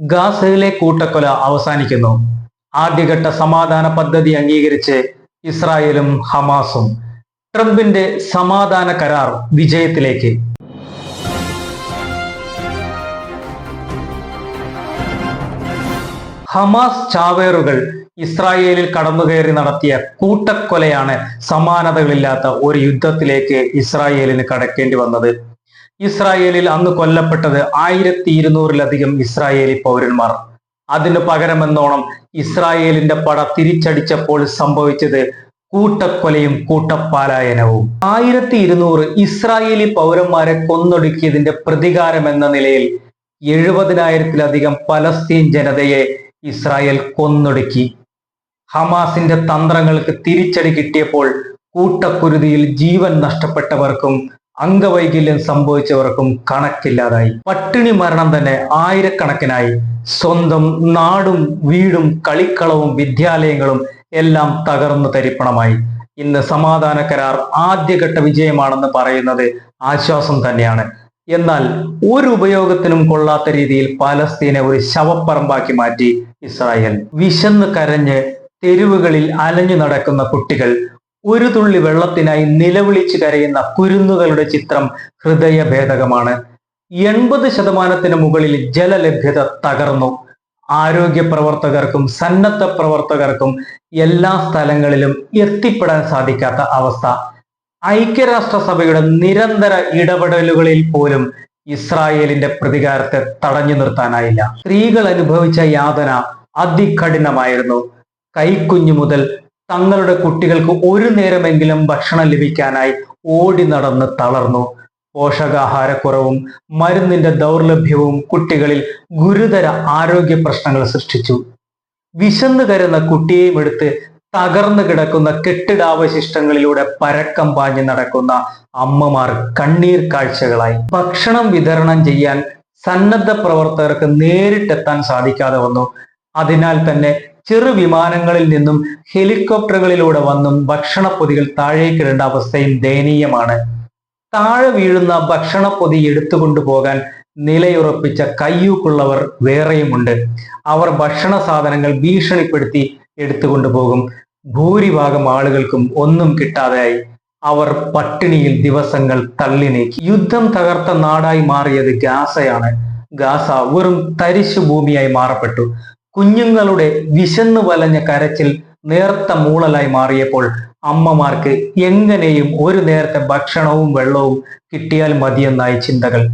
ഗാസയിലെ കൂട്ടക്കൊല അവസാനിക്കുന്നു. ആദ്യഘട്ട സമാധാന പദ്ധതി അംഗീകരിച്ച് ഇസ്രായേലും ഹമാസും ട്രംപിന്റെ സമാധാന കരാർ വിജയത്തിലേക്ക്. ഹമാസ് ചാവേറുകൾ ഇസ്രായേലിൽ കടന്നുകയറി നടത്തിയ കൂട്ടക്കൊലയാണ് സമാനതകളില്ലാത്ത ഒരു യുദ്ധത്തിലേക്ക് ഇസ്രായേലിന് കടക്കേണ്ടി വന്നത്. ഇസ്രായേലിൽ അന്ന് കൊല്ലപ്പെട്ടത് ആയിരത്തി ഇരുന്നൂറിലധികം ഇസ്രായേലി പൗരന്മാർ. അതിനു പകരമെന്നോണം ഇസ്രായേലിന്റെ പട തിരിച്ചടിച്ചപ്പോൾ സംഭവിച്ചത് കൂട്ടക്കൊലയും കൂട്ടപ്പാലായനവും. ആയിരത്തി ഇരുന്നൂറ് ഇസ്രായേലി പൗരന്മാരെ കൊന്നൊടുക്കിയതിന്റെ പ്രതികാരം എന്ന നിലയിൽ എഴുപതിനായിരത്തിലധികം പലസ്തീൻ ജനതയെ ഇസ്രായേൽ കൊന്നൊടുക്കി. ഹമാസിന്റെ തന്ത്രങ്ങൾക്ക് തിരിച്ചടി കിട്ടിയപ്പോൾ കൂട്ടക്കുരുതിയിൽ ജീവൻ നഷ്ടപ്പെട്ടവർക്കും അംഗവൈകല്യം സംഭവിച്ചവർക്കും കണക്കില്ലാതായി. പട്ടിണി മരണം തന്നെ ആയിരക്കണക്കിനായി. സ്വന്തം നാടും വീടും കളിക്കളവും വിദ്യാലയങ്ങളും എല്ലാം തകർന്നു തരിപ്പണമായി. ഇന്ന് സമാധാന കരാർ ആദ്യഘട്ട വിജയമാണെന്ന് പറയുന്നത് ആശ്വാസം തന്നെയാണ്. എന്നാൽ ഒരു ഉപയോഗത്തിനും കൊള്ളാത്ത രീതിയിൽ പാലസ്തീനെ ഒരു ശവപ്പറമ്പാക്കി മാറ്റി ഇസ്രായേൽ. വിശന്ന് കരഞ്ഞ് തെരുവുകളിൽ അലഞ്ഞു നടക്കുന്ന കുട്ടികൾ ഒരു തുള്ളി വെള്ളത്തിനായി നിലവിളിച്ചു കരയുന്ന കുരുന്നുകളുടെ ചിത്രം ഹൃദയഭേദകമാണ്. എൺപത് ശതമാനത്തിന് മുകളിൽ ജലലഭ്യത തകർന്നു. ആരോഗ്യ പ്രവർത്തകർക്കും സന്നദ്ധ പ്രവർത്തകർക്കും എല്ലാ സ്ഥലങ്ങളിലും എത്തിപ്പെടാൻ സാധിക്കാത്ത അവസ്ഥ. ഐക്യരാഷ്ട്രസഭയുടെ നിരന്തര ഇടപെടലുകളിൽ പോലും ഇസ്രായേലിന്റെ പ്രതികാരത്തെ തടഞ്ഞു നിർത്താനായില്ല. സ്ത്രീകൾ അനുഭവിച്ച യാതന അതികഠിനമായിരുന്നു. കൈക്കുഞ്ഞു മുതൽ തങ്ങളുടെ കുട്ടികൾക്ക് ഒരു നേരമെങ്കിലും ഭക്ഷണം ലഭിക്കാനായി ഓടി നടന്ന് തളർന്നു. പോഷകാഹാരക്കുറവും മരുന്നിന്റെ ദൗർലഭ്യവും കുട്ടികളിൽ ഗുരുതര ആരോഗ്യ പ്രശ്നങ്ങൾ സൃഷ്ടിച്ചു. വിശന്നു കരുന്ന കുട്ടിയെയും എടുത്ത് തകർന്നു കിടക്കുന്ന കെട്ടിടാവശിഷ്ടങ്ങളിലൂടെ പരക്കം പാഞ്ഞു നടക്കുന്ന അമ്മമാർ കണ്ണീർ കാഴ്ചകളായി. ഭക്ഷണം വിതരണം ചെയ്യാൻ സന്നദ്ധ പ്രവർത്തകർക്ക് നേരിട്ടെത്താൻ സാധിക്കാതെ വന്നു. അതിനാൽ തന്നെ ചെറു വിമാനങ്ങളിൽ നിന്നും ഹെലികോപ്റ്ററുകളിലൂടെ വന്നും ഭക്ഷണപ്പൊതികൾ താഴേക്കിടേണ്ട അവസ്ഥയും ദയനീയമാണ്. താഴെ വീഴുന്ന ഭക്ഷണപ്പൊതി എടുത്തുകൊണ്ടു പോകാൻ നിലയുറപ്പിച്ച കയ്യൂക്കുള്ളവർ വേറെയുമുണ്ട്. അവർ ഭക്ഷണ സാധനങ്ങൾ ഭീഷണിപ്പെടുത്തി എടുത്തുകൊണ്ടുപോകും ഭൂരിഭാഗം ആളുകൾക്കും ഒന്നും കിട്ടാതെയായി. അവർ പട്ടിണിയിൽ ദിവസങ്ങൾ തള്ളി നീക്കി. യുദ്ധം തകർത്ത നാടായി മാറിയത് ഗാസയാണ്. ഗാസ വെറും തരിശു ഭൂമിയായി മാറപ്പെട്ടു. കുഞ്ഞുങ്ങളുടെ വിശന്നു വലഞ്ഞ കരച്ചിൽ നേർത്ത മൂളലായി മാറിയപ്പോൾ അമ്മമാർക്ക് എങ്ങനെയും ഒരു നേരത്തെ ഭക്ഷണവും വെള്ളവും കിട്ടിയാൽ മതിയെന്നായി ചിന്തകൾ.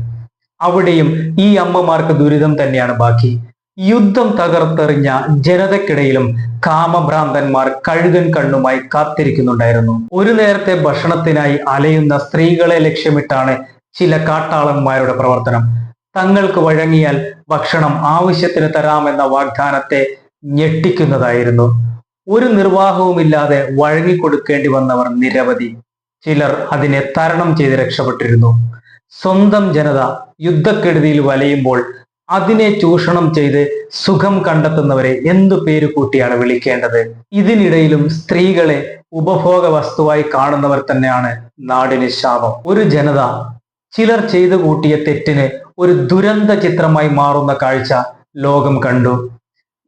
അവിടെയും ഈ അമ്മമാർക്ക് ദുരിതം തന്നെയാണ് ബാക്കി. യുദ്ധം തകർത്തെറിഞ്ഞ ജനതക്കിടയിലും കാമഭ്രാന്തന്മാർ കഴുകൻ കണ്ണുമായി കാത്തിരിക്കുന്നുണ്ടായിരുന്നു. ഒരു നേരത്തെ ഭക്ഷണത്തിനായി അലയുന്ന സ്ത്രീകളെ ലക്ഷ്യമിട്ടാണ് ചില കാട്ടാളന്മാരുടെ പ്രവർത്തനം. തങ്ങൾക്ക് വഴങ്ങിയാൽ ഭക്ഷണം ആവശ്യത്തിന് തരാമെന്ന വാഗ്ദാനത്തെ ഞെട്ടിക്കുന്നതായിരുന്നു. ഒരു നിർവാഹവുമില്ലാതെ വഴങ്ങിക്കൊടുക്കേണ്ടി വന്നവർ നിരവധി. ചിലർ അതിനെ തരണം ചെയ്ത് രക്ഷപ്പെട്ടിരുന്നു. സ്വന്തം ജനത യുദ്ധക്കെടുതിയിൽ വലയുമ്പോൾ അതിനെ ചൂഷണം ചെയ്ത് സുഖം കണ്ടെത്തുന്നവരെ എന്തു പേര് കൂട്ടിയാണ് വിളിക്കേണ്ടത്? ഇതിനിടയിലും സ്ത്രീകളെ ഉപഭോഗ വസ്തുവായി കാണുന്നവർ തന്നെയാണ് നാടിന് ശാപം. ഒരു ജനത ചിലർ ചെയ്തു കൂട്ടിയ തെറ്റിന് ഒരു ദുരന്ത ചിത്രമായി മാറുന്ന കാഴ്ച ലോകം കണ്ടു.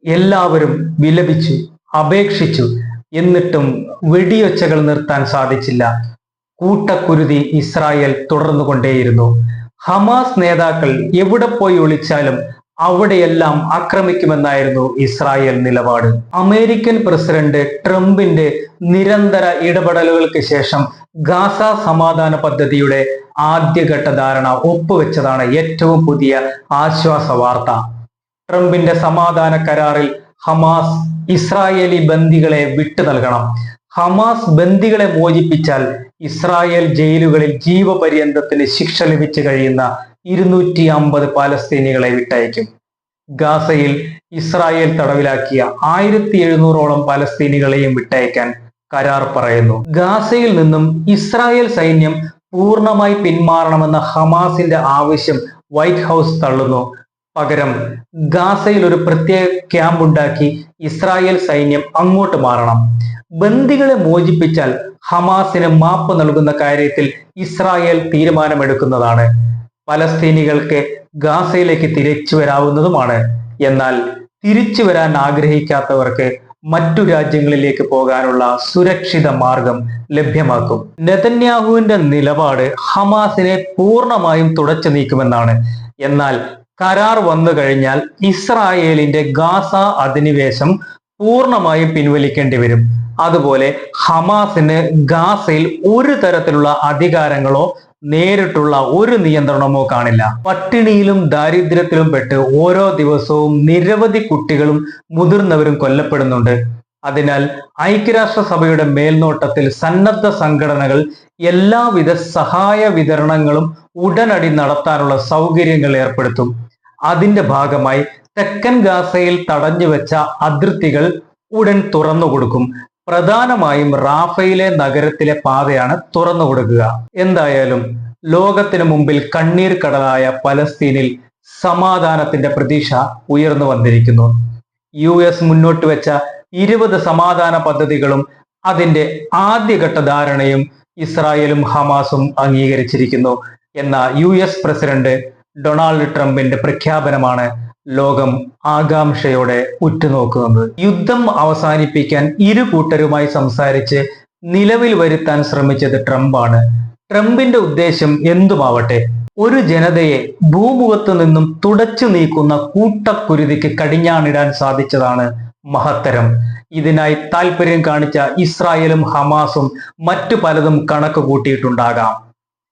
എല്ലാവരും വിലപിച്ചു അപേക്ഷിച്ചു. എന്നിട്ടും വെടിയൊച്ചകൾ നിർത്താൻ സാധിച്ചില്ല. കൂട്ടക്കുരുതി ഇസ്രായേൽ തുടർന്നുകൊണ്ടേയിരുന്നു. ഹമാസ് നേതാക്കൾ എവിടെ പോയി ഒളിച്ചാലും അവിടെയെല്ലാം ആക്രമിക്കുമെന്നായിരുന്നു ഇസ്രായേൽ നിലപാട്. അമേരിക്കൻ പ്രസിഡന്റ് ട്രംപിന്റെ നിരന്തര ഇടപെടലുകൾക്ക് ശേഷം ഗാസ സമാധാന പദ്ധതിയുടെ ആദ്യഘട്ട ധാരണ ഒപ്പുവെച്ചതാണ് ഏറ്റവും പുതിയ ആശ്വാസ വാർത്ത. ട്രംപിന്റെ സമാധാന കരാറിൽ ഹമാസ് ഇസ്രായേലി ബന്ദികളെ വിട്ടു നൽകണം. ഹമാസ് ബന്ദികളെ മോചിപ്പിച്ചാൽ ഇസ്രായേൽ ജയിലുകളിൽ ജീവപര്യന്തത്തിന് ശിക്ഷ ലഭിച്ചു കഴിയുന്ന ഇരുന്നൂറ്റി അമ്പത് പാലസ്തീനികളെ വിട്ടയക്കും. ഗാസയിൽ ഇസ്രായേൽ തടവിലാക്കിയ ആയിരത്തി എഴുന്നൂറോളം പാലസ്തീനികളെയും വിട്ടയക്കാൻ കരാർ പറയുന്നു. ഗാസയിൽ നിന്നും ഇസ്രായേൽ സൈന്യം പൂർണമായി പിന്മാറണമെന്ന ഹമാസിന്റെ ആവശ്യം വൈറ്റ് ഹൗസ് തള്ളുന്നു. പകരം ഗാസയിൽ ഒരു പ്രത്യേക ക്യാമ്പ് ഉണ്ടാക്കി ഇസ്രായേൽ സൈന്യം അങ്ങോട്ട് മാറണം. ബന്ദികളെ മോചിപ്പിച്ചാൽ ഹമാസിന് മാപ്പ് നൽകുന്ന കാര്യത്തിൽ ഇസ്രായേൽ തീരുമാനമെടുക്കുന്നതാണ്. പലസ്തീനികൾക്ക് ഗാസയിലേക്ക് തിരിച്ചു വരാവുന്നതുമാണ്. എന്നാൽ തിരിച്ചു വരാൻ ആഗ്രഹിക്കാത്തവർക്ക് മറ്റു രാജ്യങ്ങളിലേക്ക് പോകാനുള്ള സുരക്ഷിത മാർഗം ലഭ്യമാക്കും. നെതന്യാഹുവിന്റെ നിലപാട് ഹമാസിനെ പൂർണമായും തുടച്ചു നീക്കുമെന്നാണ്. എന്നാൽ കരാർ വന്നു കഴിഞ്ഞാൽ ഇസ്രായേലിന്റെ ഗാസ അധിനിവേശം പൂർണമായും പിൻവലിക്കേണ്ടി വരും. അതുപോലെ ഹമാസിന് ഗാസയിൽ ഒരു തരത്തിലുള്ള അധികാരങ്ങളോ നേരിട്ടുള്ള ഒരു നിയന്ത്രണമോ കാണില്ല. പട്ടിണിയിലും ദാരിദ്ര്യത്തിലും പെട്ട് ഓരോ ദിവസവും നിരവധി കുട്ടികളും മുതിർന്നവരും കൊല്ലപ്പെടുന്നുണ്ട്. അതിനാൽ ഐക്യരാഷ്ട്രസഭയുടെ മേൽനോട്ടത്തിൽ സന്നദ്ധ സംഘടനകൾ എല്ലാവിധ സഹായ വിതരണങ്ങളും ഉടനടി നടത്താനുള്ള സൗകര്യങ്ങൾ ഏർപ്പെടുത്തും. അതിന്റെ ഭാഗമായി തെക്കൻ ഗാസയിൽ തടഞ്ഞു വെച്ച അതിർത്തികൾ ഉടൻ തുറന്നു കൊടുക്കും പ്രധാനമായും റാഫയിലെ നഗരത്തിലെ പാതയാണ് തുറന്നു കൊടുക്കുക. എന്തായാലും ലോകത്തിനു മുമ്പിൽ കണ്ണീർ കടലായ പലസ്തീനിൽ സമാധാനത്തിന്റെ പ്രതീക്ഷ ഉയർന്നു വന്നിരിക്കുന്നു. യു എസ് മുന്നോട്ട് വെച്ച ഇരുപത് സമാധാന പദ്ധതികളും അതിന്റെ ആദ്യഘട്ട ധാരണയും ഇസ്രായേലും ഹമാസും അംഗീകരിച്ചിരിക്കുന്നു. എന്ന യു എസ് പ്രസിഡന്റ് ഡൊണാൾഡ് ട്രംപിന്റെ പ്രഖ്യാപനമാണ് ലോകം ആകാംക്ഷയോടെ ഉറ്റുനോക്കുന്നത്. യുദ്ധം അവസാനിപ്പിക്കാൻ ഇരു കൂട്ടരുമായി സംസാരിച്ച് നിലവിൽ വരുത്താൻ ശ്രമിച്ചത് ട്രംപാണ്. ട്രംപിന്റെ ഉദ്ദേശം എന്തുമാവട്ടെ? ഒരു ജനതയെ ഭൂമുഖത്ത് നിന്നും തുടച്ചു നീക്കുന്ന കൂട്ടക്കുരുതിക്ക് കടിഞ്ഞാണിടാൻ സാധിച്ചതാണ് മഹത്തരം. ഇതിനായി താല്പര്യം കാണിച്ച ഇസ്രായേലും ഹമാസും മറ്റു പലതും കണക്ക് കൂട്ടിയിട്ടുണ്ടാകാം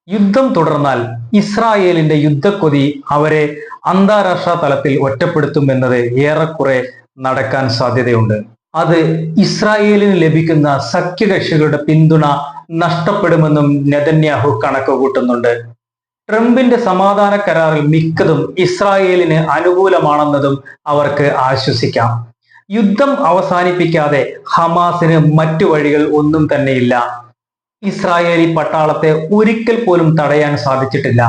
യുദ്ധം തുടർന്നാൽ ഇസ്രായേലിന്റെ യുദ്ധക്കൊതി അവരെ അന്താരാഷ്ട്ര തലത്തിൽ ഒറ്റപ്പെടുത്തുമെന്നത് ഏറെക്കുറെ നടക്കാൻ സാധ്യതയുണ്ട്. അത് ഇസ്രായേലിന് ലഭിക്കുന്ന സഖ്യകക്ഷികളുടെ പിന്തുണ നഷ്ടപ്പെടുമെന്നും നെതന്യാഹു കണക്ക് കൂട്ടുന്നുണ്ട്. ട്രംപിന്റെ സമാധാന കരാറിൽ മിക്കതും ഇസ്രായേലിന് അനുകൂലമാണെന്നതും അവർക്ക് ആശ്വസിക്കാം. യുദ്ധം അവസാനിപ്പിക്കാതെ ഹമാസിന് മറ്റു വഴികൾ ഒന്നും തന്നെയില്ല. ഇസ്രായേലി പട്ടാളത്തെ ഒരിക്കൽ പോലും തടയാൻ സാധിച്ചിട്ടില്ല.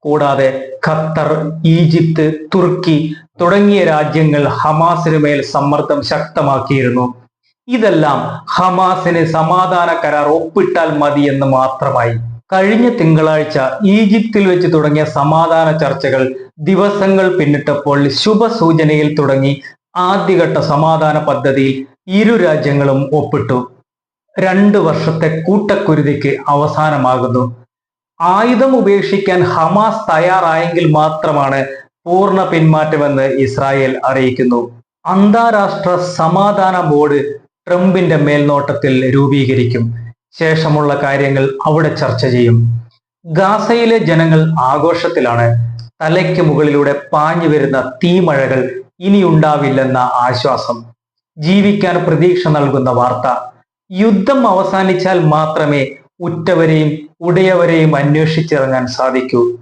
കൂടാതെ ഖത്തർ ഈജിപ്ത് തുർക്കി തുടങ്ങിയ രാജ്യങ്ങൾ ഹമാസിന് മേൽ സമ്മർദ്ദം ശക്തമാക്കിയിരുന്നു. ഇതെല്ലാം ഹമാസിന് സമാധാന കരാർ ഒപ്പിട്ടാൽ മതി എന്ന് മാത്രമായി. കഴിഞ്ഞ തിങ്കളാഴ്ച ഈജിപ്തിൽ വെച്ച് തുടങ്ങിയ സമാധാന ചർച്ചകൾ ദിവസങ്ങൾ പിന്നിട്ടപ്പോൾ ശുഭസൂചനയിൽ തുടങ്ങി ആദ്യഘട്ട സമാധാന പദ്ധതിയിൽ ഇരു രാജ്യങ്ങളും ഒപ്പിട്ടു. രണ്ട് വർഷത്തെ കൂട്ടക്കുരുതിക്ക് അവസാനമാകുന്നു. ആയുധം ഉപേക്ഷിക്കാൻ ഹമാസ് തയ്യാറായെങ്കിൽ മാത്രമാണ് പൂർണ പിന്മാറ്റമെന്ന് ഇസ്രായേൽ അറിയിക്കുന്നു. അന്താരാഷ്ട്ര സമാധാന ബോർഡ് ട്രംപിന്റെ മേൽനോട്ടത്തിൽ രൂപീകരിക്കും. ശേഷമുള്ള കാര്യങ്ങൾ അവിടെ ചർച്ച ചെയ്യും. ഗാസയിലെ ജനങ്ങൾ ആഘോഷത്തിലാണ്. തലയ്ക്ക് മുകളിലൂടെ പാഞ്ഞു വരുന്ന തീമഴകൾ ഇനിയുണ്ടാവില്ലെന്ന ആശ്വാസം. ജീവിക്കാൻ പ്രതീക്ഷ നൽകുന്ന വാർത്ത. യുദ്ധം അവസാനിച്ചാൽ മാത്രമേ ഉറ്റവരെയും ഉടയവരെയും അന്വേഷിച്ചിറങ്ങാൻ സാധിക്കൂ.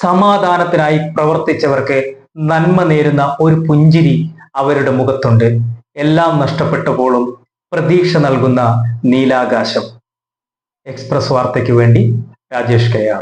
സമാധാനത്തിനായി പ്രവർത്തിച്ചവർക്ക് നന്മ നേരുന്ന ഒരു പുഞ്ചിരി അവരുടെ മുഖത്തുണ്ട്. എല്ലാം നഷ്ടപ്പെട്ടപ്പോഴും പ്രതീക്ഷ നൽകുന്ന നീലാകാശം. എക്സ്പ്രസ് വാർത്തയ്ക്ക് വേണ്ടി രാജേഷ് കെ ആർ.